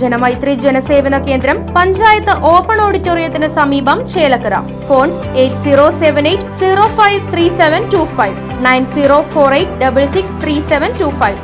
ജനമൈത്രി ജനസേവന കേന്ദ്രം പഞ്ചായത്ത് ഓപ്പൺ ഓഡിറ്റോറിയത്തിന് സമീപം Chelakkara. Phone eight zero seven eight zero five three seven two five nine zero four eight double six three seven two five.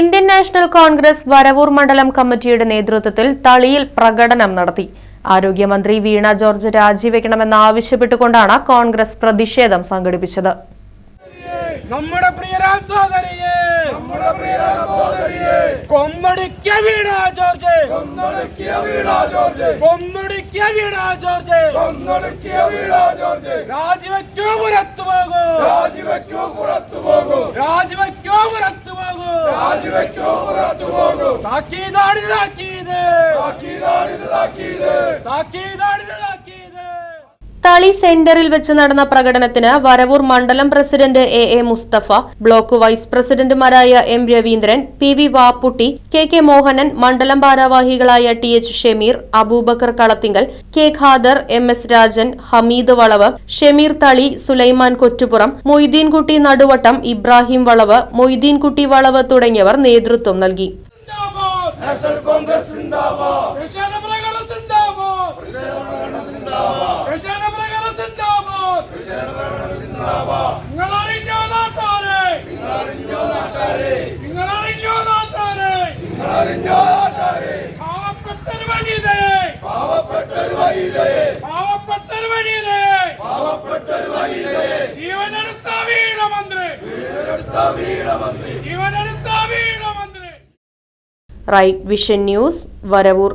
Indian National Congress Varavoor മണ്ഡലം കമ്മിറ്റിയുടെ നേതൃത്വത്തിൽ തളിയിൽ പ്രകടനം നടത്തി. ആരോഗ്യമന്ത്രി വീണ ജോർജ് രാജിവെക്കണമെന്ന് ആവശ്യപ്പെട്ടുകൊണ്ടാണ് കോൺഗ്രസ് പ്രതിഷേധം സംഘടിപ്പിച്ചത്. നമ്മുടെ പ്രിയരാം സഹോദരി കൊന്നൊടുക്കിയ വീണ ജോർജ്. കൊന്നൊടുക്കിയ വീണ ജോർജ്. കൊന്നൊടുക്കിയ വീണ ജോർജ്. കൊന്നൊടുക്കിയ വീണ ജോർജ്. രാജിവെക്കോ പുറത്തു പോകൂ. രാജിവെക്കൂ പുറത്തു പോകൂ. രാജിവെക്കോ പുറത്തു പോകൂ. രാജിവെക്കൂ പുറത്തു പോകൂ. താക്കീതാണ് താക്കീത്. താക്കീതാണിത് താക്കീത്. താക്കീതാണ് താക്കീത് സെന്ററിൽ വെച്ച് നടന്ന പ്രകടനത്തിന് വരവൂർ മണ്ഡലം president A A Mustafa block vice പ്രസിഡന്റുമാരായ M Raveendran P V Vapputty K K Mohanan മണ്ഡലം ഭാരവാഹികളായ T H Shameer Abubakar Kalathingal K Khader M S Rajan Hameed വളവ് ഷമീർ തളി സുലൈമാൻ കൊറ്റുപുറം മൊയ്തീൻകുട്ടി നടുവട്ടം ഇബ്രാഹിം വളവ് മൊയ്തീൻകുട്ടി വളവ് തുടങ്ങിയവർ നേതൃത്വം നൽകി. അറിഞ്ഞോ നാട്ടാരെ പാവപ്പെട്ടൊരു വനിതയെ. പാവപ്പെട്ടൊരു വനിതയെ. പാവപ്പെട്ടൊരു വനിതയെ. പാവപ്പെട്ടൊരു വനിതയെ. ജീവനെടുത്ത വീണമന്ത്രി വീടെടുത്ത വീണ ജീവനെടുത്ത വീണമന്ത്രി റൈറ്റ് വിഷൻ ന്യൂസ് വരവൂർ